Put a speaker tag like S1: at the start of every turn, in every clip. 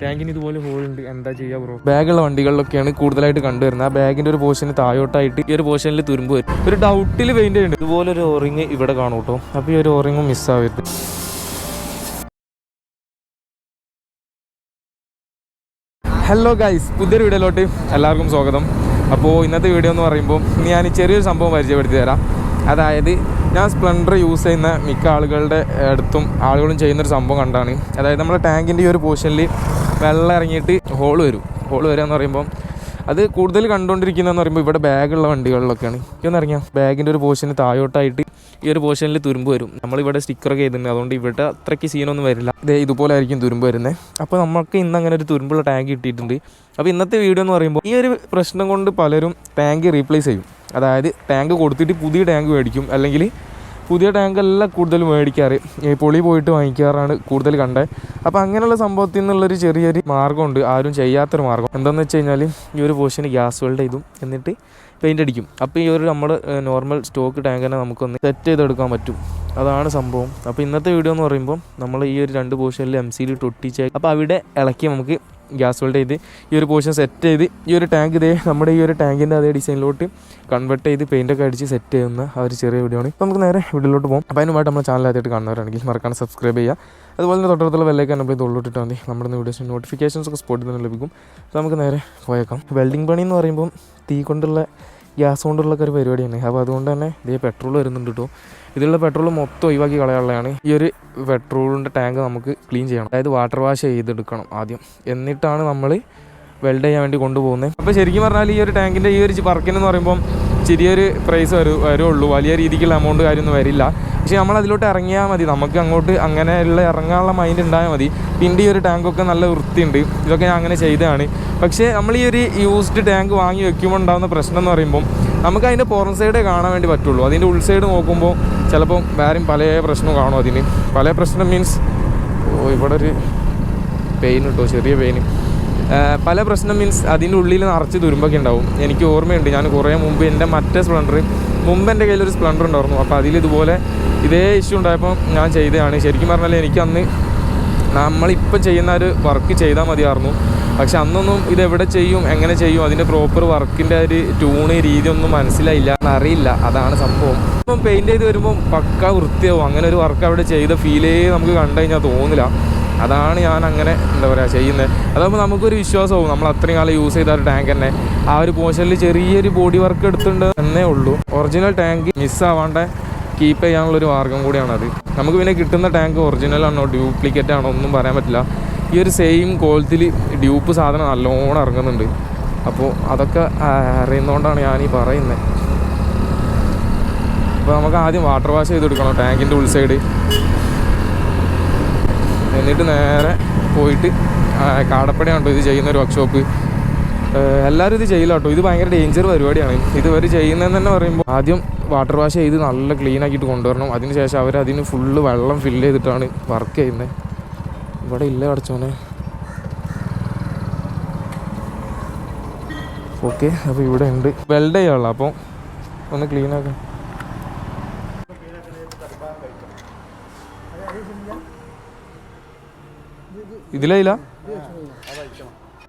S1: ടാങ്കിന് ഇതുപോലെ ഹോൾ ഉണ്ട് എന്താ ചെയ്യാ ബ്രോ ബാഗുള്ള വണ്ടികളിലൊക്കെയാണ് കൂടുതലായിട്ട് കണ്ടുവരുന്നത്. ആ ബാഗിന്റെ ഒരു പോർഷന് താഴോട്ടായിട്ട് ഈ ഒരു പോർഷനിൽ തുരുമ്പ് വരും. ഒരു ഡൗട്ടിൽ പെയിന്റ് ഉണ്ട് ഇതുപോലെ ഒരു ഓറിങ് ഇവിടെ കാണും കേട്ടോ അപ്പോൾ ഈ ഒരു ഓറിങ്ങും മിസ്സാവരുത് ഹലോ ഗൈസ് പുതിയൊരു വീഡിയോയിലോട്ട് എല്ലാവർക്കും സ്വാഗതം. അപ്പോൾ ഇന്നത്തെ വീഡിയോ എന്ന് പറയുമ്പോൾ ഞാൻ ചെറിയൊരു സംഭവം പരിചയപ്പെടുത്തി തരാം. അതായത് ഞാൻ സ്പ്ലെൻഡർ യൂസ് ചെയ്യുന്ന മിക്ക ആളുകളുടെ അടുത്തും ആളുകളും ചെയ്യുന്നൊരു സംഭവം കണ്ടാണ്. അതായത് നമ്മുടെ ടാങ്കിന്റെ ഈ ഒരു പോർഷനിൽ വെള്ളം ഇറങ്ങിയിട്ട് ഹോൾ വരും. ഹോൾ വരിക എന്ന് പറയുമ്പം അത് കൂടുതൽ കണ്ടുകൊണ്ടിരിക്കുന്നതെന്ന് പറയുമ്പോൾ ഇവിടെ ബാഗുള്ള വണ്ടികളിലൊക്കെയാണ്. ഇതൊന്നും ഇറങ്ങിയാൽ ബാഗിന്റെ ഒരു പോർഷന് താഴോട്ടായിട്ട് ഈ ഒരു പോർഷനിൽ തുരുമ്പ് വരും. നമ്മളിവിടെ സ്റ്റിക്കറൊക്കെ ചെയ്തിട്ടുണ്ട് അതുകൊണ്ട് ഇവിടെ അത്രയ്ക്ക് സീനൊന്നും വരില്ല. ഇതേ ഇതുപോലെ ആയിരിക്കും തുരുമ്പ് വരുന്നത് അപ്പോൾ നമുക്ക് ഇന്ന് അങ്ങനെ ഒരു തുരുമ്പുള്ള ടാങ്ക് കിട്ടിയിട്ടുണ്ട്. അപ്പോൾ ഇന്നത്തെ വീഡിയോ എന്ന് പറയുമ്പോൾ ഈ ഒരു പ്രശ്നം കൊണ്ട് പലരും ടാങ്ക് റീപ്ലേസ് ചെയ്യും. അതായത് ടാങ്ക് കൊടുത്തിട്ട് പുതിയ ടാങ്ക് മേടിക്കും. അല്ലെങ്കിൽ പുതിയ ടാങ്കെല്ലാം കൂടുതൽ മേടിക്കാറ്. ഈ പൊളി പോയിട്ട് വാങ്ങിക്കാറാണ് കൂടുതൽ കണ്ടത് അപ്പോൾ അങ്ങനെയുള്ള സംഭവത്തിൽ നിന്നുള്ളൊരു ചെറിയൊരു മാർഗമുണ്ട്. ആരും ചെയ്യാത്തൊരു മാർഗം. എന്താണെന്ന് വെച്ച് കഴിഞ്ഞാൽ ഈ ഒരു പോർഷന് ഗ്യാസ് വെൽഡ് ചെയ്തും. എന്നിട്ട് പെയിന്റ് അടിക്കും. അപ്പോൾ ഈ ഒരു നമ്മൾ നോർമൽ സ്റ്റോക്ക് ടാങ്കിനെ നമുക്കൊന്ന് സെറ്റ് ചെയ്തെടുക്കാൻ പറ്റും. അതാണ് സംഭവം. അപ്പോൾ ഇന്നത്തെ വീഡിയോ എന്ന് പറയുമ്പോൾ നമ്മൾ ഈ ഒരു രണ്ട് പോർഷനിൽ എം സിയിൽ ടൊട്ടിച്ച് അപ്പോൾ അവിടെ ഇളക്കി നമുക്ക് ഗ്യാസ് വെൽഡ് ചെയ്ത് ഈ ഒരു പോർഷൻ സെറ്റ് ചെയ്ത് ഈ ഒരു ടാങ്ക് ഇതേ നമ്മുടെ ഈ ഒരു ടാങ്കിന്റെ അതേ ഡിസൈനിലോട്ട് കൺവേർട്ട് ചെയ്ത് പെയിന്റൊക്കെ അടിച്ച് സെറ്റ് ചെയ്യുന്ന ആ ഒരു ചെറിയ വീഡിയോ ആണ്. ഇപ്പോൾ നമുക്ക് നേരെ വീഡിയോയിലോട്ട് പോകും അപ്പോൾ അതിനുമായിട്ട് നമ്മുടെ ചാനൽ ആദ്യമായിട്ട് കാണുന്നവരാണെങ്കിൽ മറക്കാൻ സബ്സ്ക്രൈബ് ചെയ്യുക. അതുപോലെ തന്നെ തൊട്ടടുത്തുള്ള വെല്ലേക്ക് നമ്മൾ തൊള്ളിട്ടിട്ടാൽ മതി. നമ്മുടെ വീഡിയോസിന് നോട്ടിഫിക്കേഷൻസ് ഒക്കെ സ്പോട്ടിൽ നിന്ന് ലഭിക്കും. അപ്പോൾ നമുക്ക് നേരെ പോയേക്കാം. വെൽഡിംഗ് പണി എന്ന് പറയുമ്പോൾ തീ കൊണ്ടുള്ള ഗ്യാസ് കൊണ്ടുള്ള ഒരു പരിപാടിയാണ്. അപ്പോൾ അതുകൊണ്ട് തന്നെ ഇതേ പെട്രോൾ വരുന്നുണ്ട് കേട്ടോ ഇതിലുള്ള പെട്രോൾ മൊത്തം ഒഴിവാക്കി കളയാനുള്ളതാണ്. ഈ ഒരു പെട്രോളിന്റെ ടാങ്ക് നമുക്ക് ക്ലീൻ ചെയ്യണം. അതായത് വാട്ടർ വാഷ് ചെയ്തെടുക്കണം ആദ്യം. എന്നിട്ടാണ് നമ്മൾ വെൽഡ് ചെയ്യാൻ വേണ്ടി കൊണ്ടുപോകുന്നത് അപ്പോൾ ശരിക്കും പറഞ്ഞാൽ ഈ ഒരു ടാങ്കിന്റെ ഈ ഒരു വർക്കിനെന്ന് പറയുമ്പം ചെറിയൊരു പ്രൈസ് വരും വരുള്ളൂ. വലിയ രീതിക്കുള്ള എമൗണ്ട് കാര്യമൊന്നും വരില്ല. പക്ഷേ നമ്മൾ അതിലോട്ട് ഇറങ്ങിയാൽ മതി. നമുക്ക് അങ്ങോട്ട് അങ്ങനെയുള്ള ഇറങ്ങാനുള്ള മൈൻഡ് ഉണ്ടായാൽ മതി. പിന്നെ ഈ ഒരു ടാങ്കൊക്കെ നല്ല വൃത്തിയുണ്ട്. ഇതൊക്കെ ഞാൻ അങ്ങനെ ചെയ്തതാണ്. പക്ഷേ നമ്മൾ ഈ ഒരു യൂസ്ഡ് ടാങ്ക് വാങ്ങി വെക്കുമ്പോൾ ഉണ്ടാകുന്ന പ്രശ്നം എന്ന് പറയുമ്പോൾ നമുക്ക് അതിന്റെ പുറം സൈഡേ കാണാൻ വേണ്ടി പറ്റുള്ളൂ. അതിന്റെ ഉൾസൈഡ് നോക്കുമ്പോൾ ചിലപ്പം വേറെയും പല പ്രശ്നവും കാണും അതിന്. പല പ്രശ്നം മീൻസ് ഓ ഇവിടെ ഒരു പെയിൻ കിട്ടോ ചെറിയ പെയിൻ പല പ്രശ്നം മീൻസ് അതിന്റെ ഉള്ളിൽ നിറച്ച് തുരുമ്പൊക്കെ ഉണ്ടാവും. എനിക്ക് ഓർമ്മയുണ്ട് ഞാൻ കുറേ മുമ്പ് എന്റെ മറ്റേ സ്പ്ലണ്ടർ മുമ്പ് എന്റെ കയ്യിലൊരു സ്പ്ലണ്ടർ ഉണ്ടായിരുന്നു. അപ്പോൾ അതിൽ ഇതുപോലെ ഇതേ ഇഷ്യൂ ഉണ്ടായപ്പോൾ ഞാൻ ചെയ്തതാണ്. ശരിക്കും പറഞ്ഞാൽ എനിക്ക് അന്ന് നമ്മളിപ്പം ചെയ്യുന്ന ഒരു വർക്ക് ചെയ്താൽ മതിയായിരുന്നു. പക്ഷെ അന്നൊന്നും ഇത് എവിടെ ചെയ്യും എങ്ങനെ ചെയ്യും അതിന്റെ പ്രോപ്പർ വർക്കിന്റെ ഒരു ട്യൂണ് രീതി ഒന്നും മനസ്സിലായില്ല അറിയില്ല. അതാണ് സംഭവം. ഇപ്പം പെയിന്റ് ചെയ്ത് വരുമ്പോൾ പക്ക വൃത്തിയാവും. അങ്ങനെ ഒരു വർക്ക് അവിടെ ചെയ്ത ഫീലേ നമുക്ക് കണ്ടു കഴിഞ്ഞാൽ തോന്നില്ല. അതാണ് ഞാൻ അങ്ങനെ എന്താ പറയുക ചെയ്യുന്നത് അതാകുമ്പോൾ നമുക്കൊരു വിശ്വാസമാവും. നമ്മൾ അത്രയും കാലം യൂസ് ചെയ്ത ഒരു ടാങ്ക് തന്നെ. ആ ഒരു പോർഷനിൽ ചെറിയൊരു ബോഡി വർക്ക് എടുത്തിട്ടുണ്ട് എന്നേ ഉള്ളൂ. ഒറിജിനൽ ടാങ്ക് മിസ്സാവാണ്ട് കീപ്പ് ചെയ്യാനുള്ളൊരു മാർഗം കൂടിയാണത്. നമുക്ക് പിന്നെ കിട്ടുന്ന ടാങ്ക് ഒറിജിനൽ ആണോ ഡ്യൂപ്ലിക്കേറ്റ് ആണോ ഒന്നും പറയാൻ പറ്റില്ല. ഈ ഒരു സെയിം ക്വാളിറ്റിയിൽ ഡ്യൂപ്പ് സാധനം നല്ലോണം ഇറങ്ങുന്നുണ്ട്. അപ്പോൾ അതൊക്കെ അറിയുന്നതുകൊണ്ടാണ് ഞാൻ ഈ പറയുന്നത് അപ്പോൾ നമുക്ക് ആദ്യം വാട്ടർ വാഷ് ചെയ്ത് കൊടുക്കണം ടാങ്കിന്റെ ഉൾസൈഡ് എന്നിട്ട് നേരെ പോയിട്ട് കാടപ്പടിയാണ് ഇത് ചെയ്യുന്ന ഒരു വർക്ക്ഷോപ്പ് എല്ലാവരും ഇത് ചെയ്യില്ല കേട്ടോ. ഇത് ഭയങ്കര ഡേഞ്ചർ പരിപാടിയാണ്. ഇത് ഇവർ ചെയ്യുന്നതെന്ന് തന്നെ പറയുമ്പോൾ ആദ്യം വാട്ടർ വാഷ് ചെയ്ത് നല്ല ക്ലീൻ ആക്കിയിട്ട് കൊണ്ടുവരണം. അതിനുശേഷം അവർ അതിന് ഫുള്ള് വെള്ളം ഫില്ല് ചെയ്തിട്ടാണ് വർക്ക് ചെയ്യുന്നത് ഇവിടെ ഇല്ല അടച്ചോനെ ഓക്കെ അപ്പോൾ ഇവിടെ ഉണ്ട്. വെൽഡ് ചെയ്യാനുള്ള അപ്പോൾ ഒന്ന് ക്ലീൻ ആക്കാം. ഇതിലായില്ല?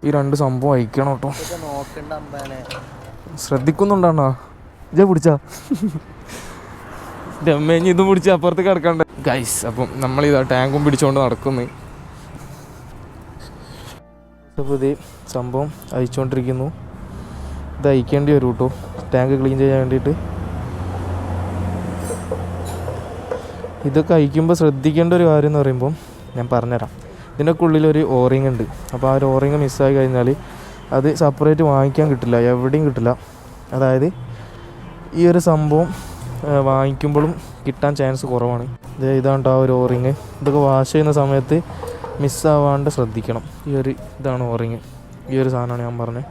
S1: ഈ രണ്ട് സംഭവം അയക്കണം കേട്ടോ. ശ്രദ്ധിക്കുന്നുണ്ടാണോ? ഇജ പിടിച്ചാ? ഡമ്മേഞ്ഞ് ഇതും പിടിച്ച് അപ്പുറത്ത് കിടക്കണ്ട? ഗൈസ് അപ്പം നമ്മളിതാ ടാങ്കും പിടിച്ചുകൊണ്ട് നടക്കുന്നു. ഇത് സംഭവം അയച്ചുകൊണ്ടിരിക്കുന്നു ഇത് അയക്കേണ്ടി വരും കേട്ടോ. ടാങ്ക് ക്ലീൻ ചെയ്യാൻ വേണ്ടിയിട്ട്. ഇതൊക്കെ അയക്കുമ്പോൾ ശ്രദ്ധിക്കേണ്ട ഒരു കാര്യം എന്ന് പറയുമ്പം ഞാൻ പറഞ്ഞുതരാം. ഇതിനൊക്കെ ഉള്ളിലൊരു ഓറിങ് ഉണ്ട്. അപ്പോൾ ആ ഒരു ഓറിങ് മിസ്സായി കഴിഞ്ഞാൽ അത് സെപ്പറേറ്റ് വാങ്ങിക്കാൻ കിട്ടില്ല. എവിടെയും കിട്ടില്ല. അതായത് ഈ ഒരു സംഭവം വാങ്ങിക്കുമ്പോഴും കിട്ടാൻ ചാൻസ് കുറവാണ്. ഇത് ഇതാണ് ആ ഒരു ഓറിങ് ഇതൊക്കെ വാഷ് ചെയ്യുന്ന സമയത്ത് മിസ്സാവാണ്ട് ശ്രദ്ധിക്കണം. ഈ ഒരു ഇതാണ് ഓറിങ് ഈ ഒരു സാധനമാണ് ഞാൻ പറഞ്ഞത്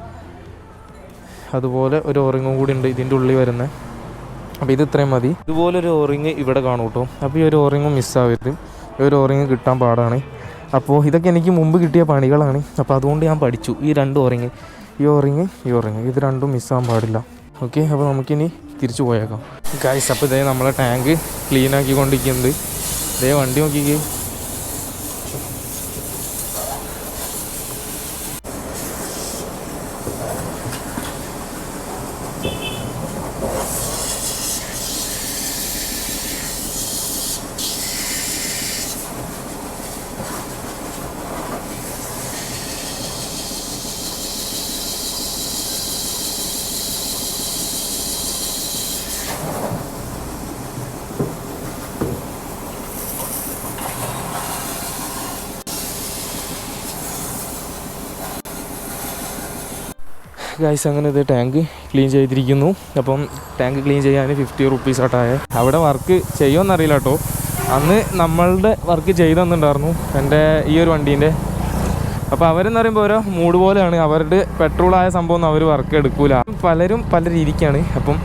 S1: അതുപോലെ ഒരു ഓറിങ്ങും കൂടി ഉണ്ട് ഇതിന്റെ ഉള്ളിൽ വരുന്നത് അപ്പോൾ ഇത് ഇത്രയും മതി. ഇതുപോലൊരു ഓറിങ് ഇവിടെ കാണും കേട്ടോ. അപ്പോൾ ഈ ഒരു ഓറിങ്ങും മിസ്സാവരുത് ഈ ഒരു ഓറിങ് കിട്ടാൻ പാടാണ്. അപ്പോൾ ഇതൊക്കെ എനിക്ക് മുമ്പ് കിട്ടിയ പണികളാണ്. അപ്പോൾ അതുകൊണ്ട് ഞാൻ പഠിച്ചു. ഈ രണ്ട് ഓറിങ് ഈ ഓറിങ് ഈ ഓറിങ് ഇത് രണ്ടും മിസ്സാകാൻ പാടില്ല. ഓക്കെ അപ്പോൾ നമുക്കിനി തിരിച്ചു പോയേക്കാം. ഗായ്സ് അപ്പോൾ ഇതേ നമ്മളെ ടാങ്ക് ക്ലീൻ ഇതേ വണ്ടി നോക്കിക്കേ. ഗൈസ് അങ്ങനെ ഇത് ടാങ്ക് ക്ലീൻ ചെയ്തിരിക്കുന്നു. അപ്പം ടാങ്ക് ക്ലീൻ ചെയ്യാൻ ഫിഫ്റ്റി റുപ്പീസ് ആട്ടായ അവിടെ വർക്ക് ചെയ്യുമെന്നറിയില്ല കേട്ടോ അന്ന് നമ്മളുടെ വർക്ക് ചെയ്തു എന്റെ ഈ ഒരു വണ്ടീന്റെ. അപ്പോൾ അവരെന്ന് പറയുമ്പോൾ ഓരോ മൂഡ് പോലെയാണ്. അവരുടെ പെട്രോളായ സംഭവം അവർ വർക്ക് എടുക്കൂല. പലരും പല രീതിക്കാണ്. അപ്പം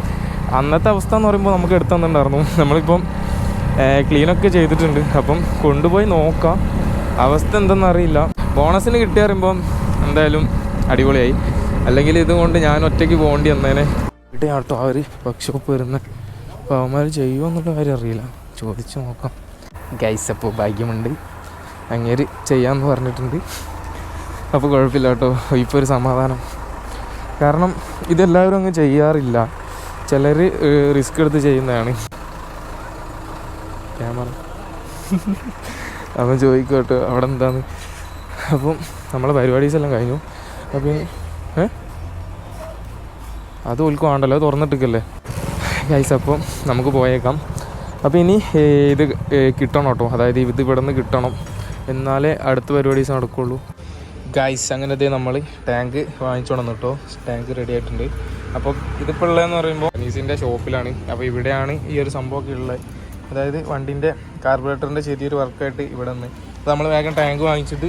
S1: അന്നത്തെ അവസ്ഥ എന്ന് പറയുമ്പോൾ നമുക്ക് എടുത്തു നമ്മളിപ്പം ക്ലീനൊക്കെ ചെയ്തിട്ടുണ്ട്. അപ്പം കൊണ്ടുപോയി നോക്കാം. അവസ്ഥ എന്തെന്നറിയില്ല ബോണസിന് കിട്ടിയറിയുമ്പം എന്തായാലും അടിപൊളിയായി. അല്ലെങ്കിൽ ഇതുകൊണ്ട് ഞാൻ ഒറ്റയ്ക്ക് പോകേണ്ടി വന്നേനെ. ഇവിടെ ആട്ടോ അവർ വർക്ക്ഷോപ്പ് വരുന്നത് അപ്പോൾ അവന്മാർ ചെയ്യുമോ എന്നുള്ള കാര്യം അറിയില്ല. ചോദിച്ചു നോക്കാം. ഗൈസ് അപ്പോൾ ഭാഗ്യമുണ്ട്. അങ്ങേര് ചെയ്യാമെന്ന് പറഞ്ഞിട്ടുണ്ട്. അപ്പോൾ കുഴപ്പമില്ല കേട്ടോ. ഇപ്പോൾ ഒരു സമാധാനം. കാരണം ഇതെല്ലാവരും അങ്ങ് ചെയ്യാറില്ല. ചിലർ റിസ്ക് എടുത്ത് ചെയ്യുന്നതാണ്. ക്യാമറ അവൻ ചോദിക്കും കേട്ടോ. അവിടെ എന്താണ് അപ്പം നമ്മളെ പരിപാടീസ് എല്ലാം കഴിഞ്ഞു. അപ്പം ഏ? അത് ഓൽക്ക് ആണ്ടല്ലോ തുറന്നിട്ടിക്കല്ലേ ഗൈസ് അപ്പം നമുക്ക് പോയേക്കാം. അപ്പോൾ ഇനി ഇത് കിട്ടണം കേട്ടോ. അതായത് ഇത് ഇവിടെ നിന്ന് കിട്ടണം. എന്നാലേ അടുത്ത പരിപാടീസ് നടക്കുള്ളൂ. ഗൈസ് അങ്ങനെ ദേ നമ്മൾ ടാങ്ക് വാങ്ങിച്ചോണം കേട്ടോ. ടാങ്ക് റെഡി ആയിട്ടുണ്ട്. അപ്പോൾ ഇതിപ്പോൾ ഉള്ളതെന്ന് പറയുമ്പോൾ അനീസിന്റെ ഷോപ്പിലാണ് അപ്പോൾ ഇവിടെയാണ് ഈ ഒരു സംഭവമൊക്കെ ഉള്ളത്. അതായത് വണ്ടിന്റെ കാർബറേറ്ററിന്റെ ചെറിയൊരു വർക്കായിട്ട് ഇവിടെ നിന്ന് അപ്പോൾ നമ്മൾ വേഗം ടാങ്ക് വാങ്ങിച്ചിട്ട്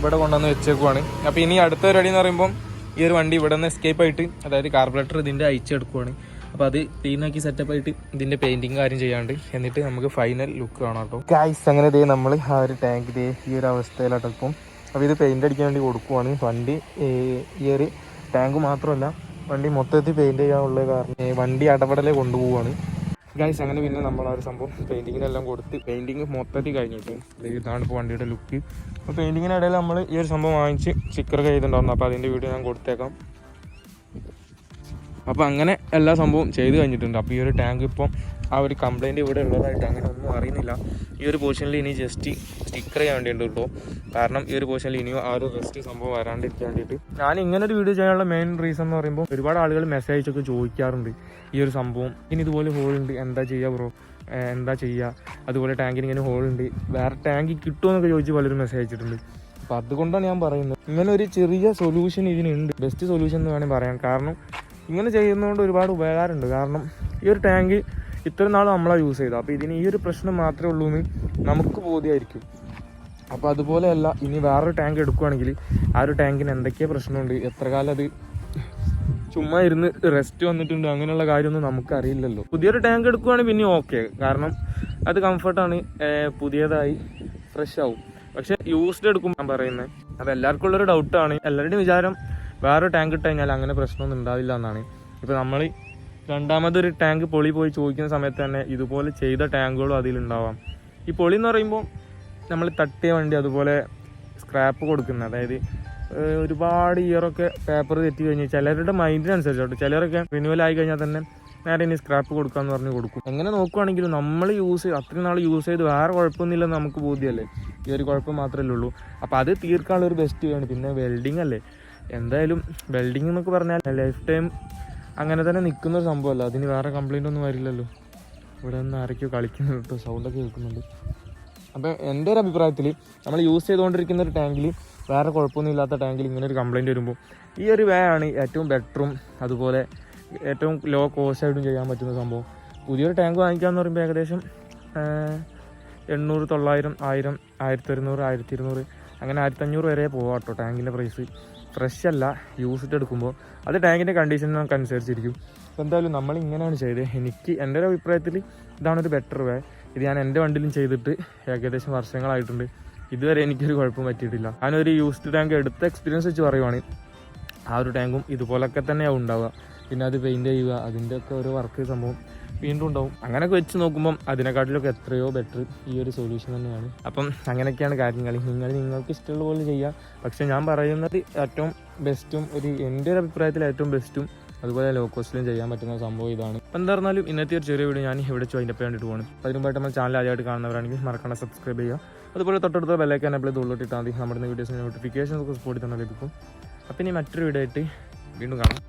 S1: ഇവിടെ കൊണ്ടുവന്ന് വെച്ചേക്കുവാണ്. അപ്പോൾ ഇനി അടുത്ത പരിപാടി എന്ന് പറയുമ്പോൾ ഈ ഒരു വണ്ടി ഇവിടെ നിന്ന് എസ്കേപ്പ് ആയിട്ട് അതായത് കാർബറേറ്റർ ഇതിന്റെ അയച്ചെടുക്കുവാണ് അപ്പോൾ അത് ക്ലീനാക്കി സെറ്റപ്പ് ആയിട്ട് ഇതിന്റെ പെയിന്റിങ് കാര്യം ചെയ്യാണ്ട് എന്നിട്ട് നമുക്ക് ഫൈനൽ ലുക്ക് കാണാം കേട്ടോ. ഗൈസ് അങ്ങനെ ഇതേ നമ്മൾ ആ ഒരു ടാങ്ക് ഇതേ ഈ ഒരു അവസ്ഥയിലാട്ടോ ഇപ്പം. അപ്പോൾ ഇത് പെയിന്റ് അടിക്കാൻ വേണ്ടി കൊടുക്കുവാണ്. വണ്ടി ഈ ഒരു ടാങ്ക് മാത്രമല്ല വണ്ടി മൊത്തത്തിൽ പെയിന്റ് ചെയ്യാനുള്ള കാരണം വണ്ടി അടപടലെ കൊണ്ടുപോവാണ് ഗൈസ് അങ്ങനെ പിന്നെ നമ്മൾ ആ ഒരു സംഭവം പെയിന്റിങ്ങിനെല്ലാം കൊടുത്ത് പെയിന്റിങ് മൊത്തത്തിൽ കഴിഞ്ഞിട്ട് ഇതാണ് ഇപ്പോൾ വണ്ടിയുടെ ലുക്ക് അപ്പോൾ പെയിന്റിങ്ങിനിടയിൽ നമ്മൾ ഈ ഒരു സംഭവം വാങ്ങിച്ച് സ്റ്റിക്കർ ചെയ്തിട്ടുണ്ടായിരുന്നു അപ്പോൾ അതിന്റെ വീഡിയോ ഞാൻ കൊടുത്തേക്കാം. അപ്പോൾ അങ്ങനെ എല്ലാ സംഭവവും ചെയ്ത് കഴിഞ്ഞിട്ടുണ്ട്. അപ്പോൾ ഈ ഒരു ടാങ്ക് ഇപ്പം ആ ഒരു കംപ്ലയിന്റ് ഇവിടെ ഉള്ളതായിട്ട് അങ്ങനെ ഒന്നും അറിയുന്നില്ല. ഈ ഒരു പോർഷനിൽ ഇനി ജസ്റ്റ് സ്റ്റിക്കർ ചെയ്യാൻ വേണ്ടിയുണ്ട് കേട്ടോ കാരണം ഈ ഒരു പോർഷനിൽ ഇനിയും ആ ഒരു റെസ്റ്റ് സംഭവം വരാണ്ടിരിക്കാൻ വേണ്ടിയിട്ട്. ഞാൻ ഇങ്ങനെ ഒരു വീഡിയോ ചെയ്യാനുള്ള മെയിൻ റീസൺ എന്ന് പറയുമ്പോൾ ഒരുപാട് ആളുകൾ മെസ്സേജ് ഒക്കെ ചോദിക്കാറുണ്ട് ഈ ഒരു സംഭവം. ഇനി ഇതുപോലെ ഹോളുണ്ട് എന്താ ചെയ്യുക ബ്രോ എന്താ ചെയ്യുക അതുപോലെ ടാങ്കിന് ഇങ്ങനെ ഹോളുണ്ട് വേറെ ടാങ്ക് കിട്ടുമോ എന്നൊക്കെ ചോദിച്ച് പലരും മെസ്സേജ് അയച്ചിട്ടുണ്ട്. അപ്പോൾ അതുകൊണ്ടാണ് ഞാൻ പറയുന്നത്. ഇങ്ങനെ ഒരു ചെറിയ സൊല്യൂഷൻ ഇതിനുണ്ട്. ബെസ്റ്റ് സൊല്യൂഷൻ എന്ന് വേണമെങ്കിൽ പറയാം. കാരണം ഇങ്ങനെ ചെയ്യുന്നതുകൊണ്ട് ഒരുപാട് ഉപകാരമുണ്ട്. കാരണം ഈ ഒരു ടാങ്ക് ഇത്ര നാൾ നമ്മളാണ് യൂസ് ചെയ്തത്. അപ്പോൾ ഇതിന് ഈ ഒരു പ്രശ്നം മാത്രമേ ഉള്ളൂ എന്ന് നമുക്ക് ബോധ്യമായിരിക്കും അപ്പോൾ അതുപോലെയല്ല ഇനി വേറൊരു ടാങ്ക് എടുക്കുകയാണെങ്കിൽ ആ ഒരു ടാങ്കിന് എന്തൊക്കെയാ പ്രശ്നമുണ്ട്? എത്ര കാലം അത് ചുമ്മാ ഇരുന്ന് റെസ്റ്റ് വന്നിട്ടുണ്ട്? അങ്ങനെയുള്ള കാര്യമൊന്നും നമുക്ക് അറിയില്ലല്ലോ പുതിയൊരു ടാങ്ക് എടുക്കുകയാണെങ്കിൽ പിന്നെ ഓക്കെ കാരണം അത് കംഫർട്ടാണ് പുതിയതായി ഫ്രഷ് ആവും. പക്ഷേ യൂസ്ഡ് എടുക്കുമ്പോൾ ഞാൻ പറയുന്നത് അത് എല്ലാവർക്കും ഉള്ളൊരു ഡൗട്ടാണ് എല്ലാവരുടെയും വിചാരം വേറെ ടാങ്ക് ഇട്ട് കഴിഞ്ഞാൽ അങ്ങനെ പ്രശ്നമൊന്നും ഉണ്ടാവില്ല എന്നാണ്. ഇപ്പോൾ നമ്മൾ രണ്ടാമതൊരു ടാങ്ക് പൊളി പോയി ചോദിക്കുന്ന സമയത്ത് തന്നെ ഇതുപോലെ ചെയ്ത ടാങ്കുകളും അതിലുണ്ടാവാം. ഈ പൊളി എന്ന് പറയുമ്പോൾ നമ്മൾ തട്ടിയ വണ്ടി അതുപോലെ സ്ക്രാപ്പ് കൊടുക്കുന്ന അതായത് ഒരുപാട് ഇയറൊക്കെ പേപ്പർ തെറ്റി കഴിഞ്ഞ് ചിലരുടെ മൈൻഡിനനുസരിച്ചോട്ടെ ചിലരൊക്കെ റിന്യൂവൽ ആയി കഴിഞ്ഞാൽ തന്നെ നേരെ ഇനി സ്ക്രാപ്പ് കൊടുക്കാന്ന് പറഞ്ഞ് കൊടുക്കും. എങ്ങനെ നോക്കുവാണെങ്കിലും നമ്മൾ യൂസ് അത്രയും നാൾ യൂസ് ചെയ്ത് വേറെ കുഴപ്പമൊന്നുമില്ലെന്ന് നമുക്ക് ബോധ്യമല്ലേ? ഈ ഒരു കുഴപ്പം മാത്രമേ ഉള്ളൂ. അപ്പോൾ അത് തീർക്കാനുള്ള ഒരു ബെസ്റ്റ് വേണം. പിന്നെ വെൽഡിങ് അല്ലേ? എന്തായാലും വെൽഡിങ് എന്നൊക്കെ പറഞ്ഞാൽ ലൈഫ് ടൈം അങ്ങനെ തന്നെ നിൽക്കുന്ന ഒരു സംഭവമല്ല. അതിന് വേറെ കംപ്ലൈന്റ് ഒന്നും വരില്ലല്ലോ. ഇവിടെ നിന്ന് ആരൊക്കെയോ കളിക്കുന്നുണ്ട് കേട്ടോ സൗണ്ടൊക്കെ കേൾക്കുന്നുണ്ട്. അപ്പോൾ എന്റെ ഒരു അഭിപ്രായത്തിൽ നമ്മൾ യൂസ് ചെയ്തുകൊണ്ടിരിക്കുന്ന ഒരു ടാങ്കിൽ വേറെ കുഴപ്പമൊന്നും ഇല്ലാത്ത ടാങ്കിൽ ഇങ്ങനെ ഒരു കംപ്ലൈന്റ് വരുമ്പോൾ ഈ ഒരു വേ ആണ് ഏറ്റവും ബെറ്ററും അതുപോലെ ഏറ്റവും ലോ കോസ്റ്റ് ആയിട്ടും ചെയ്യാൻ പറ്റുന്ന സംഭവം. പുതിയൊരു ടാങ്ക് വാങ്ങിക്കാമെന്ന് പറയുമ്പോൾ ഏകദേശം എണ്ണൂറ് തൊള്ളായിരം ആയിരം ആയിരത്തി ഒരുന്നൂറ് ആയിരത്തി ഇരുന്നൂറ് അങ്ങനെ ആയിരത്തഞ്ഞൂറ് വരെ പോകാം കേട്ടോ ടാങ്കിന്റെ പ്രൈസ് ഫ്രഷ് അല്ല യൂസ്ഡ് എടുക്കുമ്പോൾ അത് ടാങ്കിന്റെ കണ്ടീഷൻ നമുക്ക് അനുസരിച്ചിരിക്കും. അപ്പോൾ എന്തായാലും നമ്മൾ ഇങ്ങനെയാണ് ചെയ്തത് എനിക്ക് എന്റെ ഒരു അഭിപ്രായത്തിൽ ഇതാണ് ഒരു ബെറ്റർ വേ ഇത് ഞാൻ എന്റെ വണ്ടിയിലും ചെയ്തിട്ട് ഏകദേശം വർഷങ്ങളായിട്ടുണ്ട്. ഇതുവരെ എനിക്കൊരു കുഴപ്പം പറ്റിയിട്ടില്ല. ഞാനൊരു യൂസ്ഡ് ടാങ്ക് എടുത്ത എക്സ്പീരിയൻസ് വെച്ച് പറയുവാണെങ്കിൽ ആ ഒരു ടാങ്കും ഇതുപോലൊക്കെ തന്നെയാണ് ഉണ്ടാവുക. പിന്നെ അത് പെയിന്റ് ചെയ്യുക അതിന്റെയൊക്കെ ഒരു വർക്ക് സംഭവം. വീണ്ടും ഉണ്ടാവും. അങ്ങനെയൊക്കെ വെച്ച് നോക്കുമ്പോൾ അതിനെക്കാട്ടിലൊക്കെ എത്രയോ ബെറ്റർ ഈ ഒരു സൊല്യൂഷൻ തന്നെയാണ്. അപ്പം അങ്ങനെയൊക്കെയാണ് കാര്യങ്ങൾ നിങ്ങൾ നിങ്ങൾക്ക് ഇഷ്ടമുള്ള പോലെ ചെയ്യാം. പക്ഷെ ഞാൻ പറയുന്നത് ഏറ്റവും ബെസ്റ്റും ഒരു എന്റെ ഒരു അഭിപ്രായത്തിൽ ഏറ്റവും ബെസ്റ്റും അതുപോലെ ലോ കോസ്റ്റിലും ചെയ്യാൻ പറ്റുന്ന സംഭവം ഇതാണ്. അപ്പം എന്താ പറഞ്ഞാലും ഇന്നത്തെ ഒരു ചെറിയ വീഡിയോ ഞാൻ ഇവിടെ അതിന്റെ വേണ്ടിയിട്ട് പോകണം അപ്പോൾ അതിനുമ്പായിട്ട് നമ്മൾ ചാനൽ ആദ്യമായിട്ട് കാണുന്നവരാണെങ്കിൽ മറക്കണ്ട സബ്സ്ക്രൈബ് ചെയ്യുക. അതുപോലെ തൊട്ടടുത്ത ബെല്ലൈക്കാൻ അപ്ലൈ തുള്ളിട്ടിട്ടാൽ മതി. നമ്മുടെ വീഡിയോസിന് നോട്ടിഫിക്കേഷൻസ് ഒക്കെ സ്പോട്ടിൽ തന്നെ ലഭിക്കും. അപ്പം ഇനി മറ്റൊരു വീഡിയോ ആയിട്ട് വീണ്ടും കാണാം.